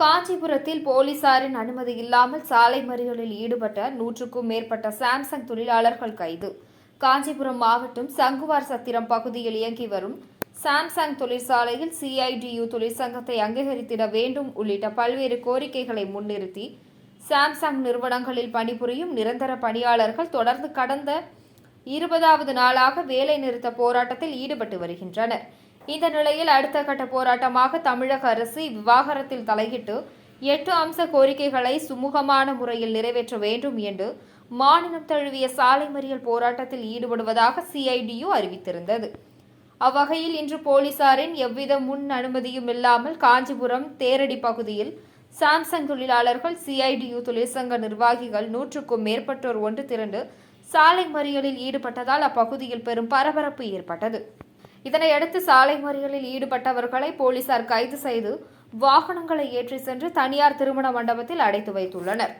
காஞ்சிபுரத்தில் போலீசாரின் அனுமதி இல்லாமல் சாலை மறியலில் ஈடுபட்ட நூற்றுக்கும் மேற்பட்ட சாம்சங் தொழிலாளர்கள் கைது. காஞ்சிபுரம் மாவட்டம் சங்குவார் சத்திரம் பகுதியில் இயங்கி வரும் சாம்சங் தொழிற்சாலையில் சிஐடியு தொழிற்சங்கத்தை அங்கீகரித்திட வேண்டும் உள்ளிட்ட பல்வேறு கோரிக்கைகளை முன்னிறுத்தி சாம்சங் நிறுவனங்களில் பணிபுரியும் நிரந்தர பணியாளர்கள் தொடர்ந்து கடந்த இருபதாவது நாளாக வேலை நிறுத்த போராட்டத்தில் ஈடுபட்டு வருகின்றனர். இந்த நிலையில் அடுத்த கட்ட போராட்டமாக தமிழக அரசு விவாகரத்தில் தலையிட்டு எட்டு அம்ச கோரிக்கைகளை சுமூகமான முறையில் நிறைவேற்ற வேண்டும் என்று மாநிலம் தழுவிய சாலை மறியல் போராட்டத்தில் ஈடுபடுவதாக சிஐடியு அறிவித்திருந்தது. அவ்வகையில் இன்று போலீசாரின் எவ்வித முன் அனுமதியும் இல்லாமல் காஞ்சிபுரம் தேரடி பகுதியில் சாம்சங் தொழிலாளர்கள் சிஐடியு தொழிற்சங்க நிர்வாகிகள் நூற்றுக்கும் மேற்பட்டோர் ஒன்று திரண்டு சாலை மறியலில் ஈடுபட்டதால் அப்பகுதியில் பெரும் பரபரப்பு ஏற்பட்டது. இதனையடுத்து சாலை மறியலில் ஈடுபட்டவர்களை போலீசார் கைது செய்து வாகனங்களை ஏற்றி சென்று தனியார் திருமண மண்டபத்தில் அடைத்து வைத்துள்ளனர்.